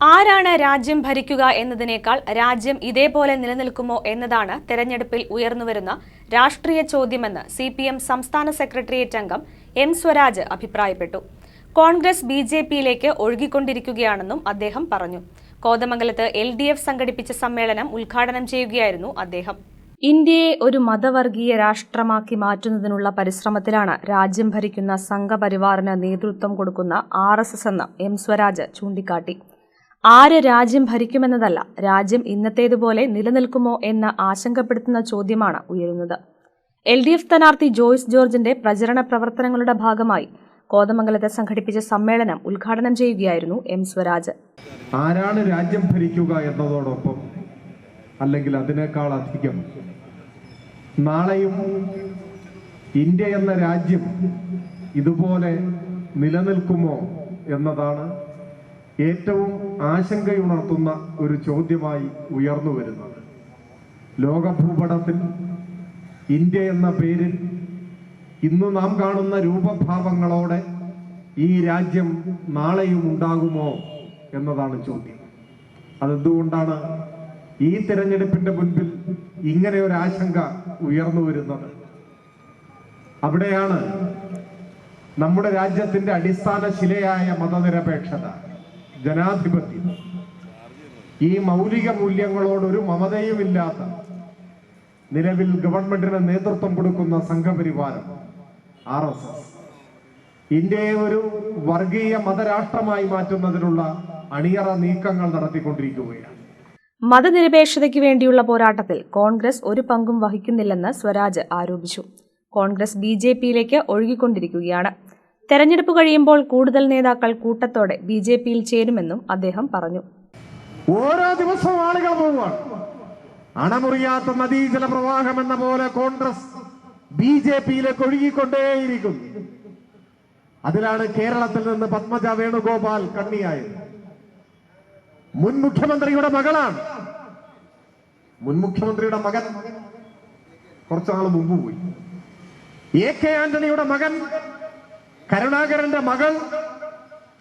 ആരാണ് രാജ്യം ഭരിക്കുക എന്നതിനേക്കാൾ രാജ്യം ഇതേപോലെ നിലനിൽക്കുമോ എന്നതാണ് തെരഞ്ഞെടുപ്പിൽ ഉയർന്നുവരുന്ന രാഷ്ട്രീയ ചോദ്യമെന്ന് സി പി എം സംസ്ഥാന സെക്രട്ടേറിയറ്റ് അംഗം എം സ്വരാജ് അഭിപ്രായപ്പെട്ടു. കോൺഗ്രസ് ബി ജെ പിയിലേക്ക് ഒഴുകിക്കൊണ്ടിരിക്കുകയാണെന്നും അദ്ദേഹം പറഞ്ഞു. കോതമംഗലത്ത് എൽ ഡി എഫ് സംഘടിപ്പിച്ച സമ്മേളനം ഉദ്ഘാടനം ചെയ്യുകയായിരുന്നു അദ്ദേഹം. ഇന്ത്യയെ ഒരു മതവർഗീയ രാഷ്ട്രമാക്കി മാറ്റുന്നതിനുള്ള പരിശ്രമത്തിലാണ് രാജ്യം ഭരിക്കുന്ന സംഘപരിവാറിന് നേതൃത്വം കൊടുക്കുന്ന ആർ എസ് എസ് എന്ന് എം സ്വരാജ് ചൂണ്ടിക്കാട്ടി. ആര് രാജ്യം ഭരിക്കുമെന്നതല്ല രാജ്യം ഇന്നത്തേതുപോലെ നിലനിൽക്കുമോ എന്ന് ആശങ്കപ്പെടുത്തുന്ന ചോദ്യമാണ് ഉയരുന്നത്. എൽ ഡി എഫ് സ്ഥാനാർത്ഥി ജോയ്സ് ജോർജിന്റെ പ്രചരണ പ്രവർത്തനങ്ങളുടെ ഭാഗമായി കോതമംഗലത്ത് സംഘടിപ്പിച്ച സമ്മേളനം ഉദ്ഘാടനം ചെയ്യുകയായിരുന്നു എം സ്വരാജ്. ആരാണ് രാജ്യം ഭരിക്കുക എന്നതോടൊപ്പം അല്ലെങ്കിൽ അതിനേക്കാൾ അധികം നാളെയും ഇന്ത്യ എന്ന രാജ്യം ഇതുപോലെ നിലനിൽക്കുമോ എന്നതാണ് ഏറ്റവും ആശങ്കയുണർത്തുന്ന ഒരു ചോദ്യമായി ഉയർന്നു വരുന്നത്. ലോകഭൂപടത്തിൽ ഇന്ത്യ എന്ന പേരിൽ ഇന്ന് നാം കാണുന്ന രൂപഭാവങ്ങളോടെ ഈ രാജ്യം നാളെയും ഉണ്ടാകുമോ എന്നതാണ് ചോദ്യം. അതെന്തുകൊണ്ടാണ് ഈ തിരഞ്ഞെടുപ്പിന്റെ മുൻപിൽ ഇങ്ങനെ ഒരു ആശങ്ക ഉയർന്നു വരുന്നത്? അവിടെയാണ് നമ്മുടെ രാജ്യത്തിന്റെ അടിസ്ഥാന ശിലയായ മതനിരപേക്ഷത. ജനാധിപത്യം. ഈ മൗലിക മൂല്യങ്ങളോടൊരു മമതയുമില്ലാത്ത നിലവിൽ ഗവൺമെന്റിന് നേതൃത്വം കൊടുക്കുന്ന സംഘപരിവാരം ആർ എസ് എസ്. ഇന്ത്യയെ ഒരു വർഗീയ മതരാഷ്ട്രമായി മാറ്റുന്നതിനുള്ള അണിയറ നീക്കങ്ങൾ നടത്തിക്കൊണ്ടിരിക്കുകയാണ്. മതനിരപേക്ഷതയ്ക്ക് വേണ്ടിയുള്ള പോരാട്ടത്തിൽ കോൺഗ്രസ് ഒരു പങ്കും വഹിക്കുന്നില്ലെന്ന് സ്വരാജ് ആരോപിച്ചു. കോൺഗ്രസ് ബി ജെ പിയിലേക്ക് ഒഴുകിക്കൊണ്ടിരിക്കുകയാണ്. തെരഞ്ഞെടുപ്പ് കഴിയുമ്പോൾ കൂടുതൽ നേതാക്കൾ കൂട്ടത്തോടെ ബി ജെ പിയിൽ ചേരുമെന്നും അദ്ദേഹം പറഞ്ഞു. ഓരോ ദിവസവും ആളുകൾ പോവുകയാണ്. അണമുറിയാത്ത നദീജല പ്രവാഹം എന്ന പോലെ കോൺഗ്രസ് ബി ജെ പിയിലേക്ക് ഒഴുകിക്കൊണ്ടേയിരിക്കും അതിലാണ് കേരളത്തിൽ നിന്ന് പത്മജ വേണുഗോപാൽ കണ്ണിയായത്. മുൻ മുഖ്യമന്ത്രിയുടെ മകളാണ്. മുൻ മുഖ്യമന്ത്രിയുടെ മകൻ കുറച്ചാൾ മുമ്പ് പോയി. എ കെ ആന്റണിയുടെ മകൻ കരുണാകരന്റെ മകൾ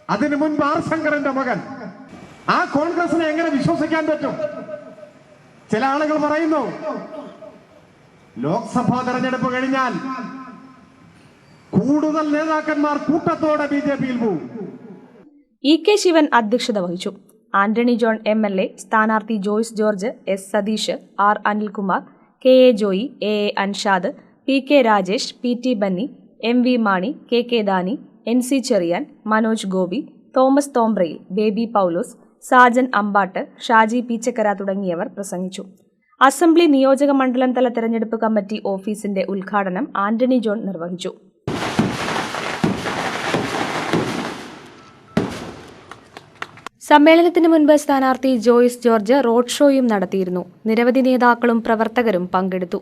അതിനു മുൻപ് ആർ ശങ്കരന്റെ മകൻ. ആ കോൺഗ്രസിനെ എങ്ങനെ വിശ്വസിക്കാൻ പറ്റും? ചില ആളുകൾ പറയുന്നു ലോക്സഭാ തെരഞ്ഞെടുപ്പ് കഴിഞ്ഞാൽ കൂടുതൽ നേതാക്കന്മാർ കൂട്ടത്തോടെ ബി ജെ പിയിൽ പോകും. ഇ കെ ശിവൻ അധ്യക്ഷത വഹിച്ചു. Antony John M L A സ്ഥാനാർത്ഥി Joyce George S Satheesh R Anilkumar K A Joy A A Anshad P K Rajesh P T Benny M V Mani K K Dani N C Cherian Manoj Gopi Thomas Thombrayil Baby Paulose Sajan Ambatt Shaji Peechakkara തുടങ്ങിയവർ പ്രസംഗിച്ചു. Assembly നിയോജക മണ്ഡലം തല തെരഞ്ഞെടുപ്പ് committee ഓഫീസിന്റെ ഉദ്ഘാടനം Antony John നിർവഹിച്ചു. സമ്മേളനത്തിന് മുൻപ് സ്ഥാനാർത്ഥി ജോയിസ് ജോർജ് റോഡ് ഷോയും നടത്തിയിരുന്നു. നിരവധി നേതാക്കളും പ്രവർത്തകരും പങ്കെടുത്തു.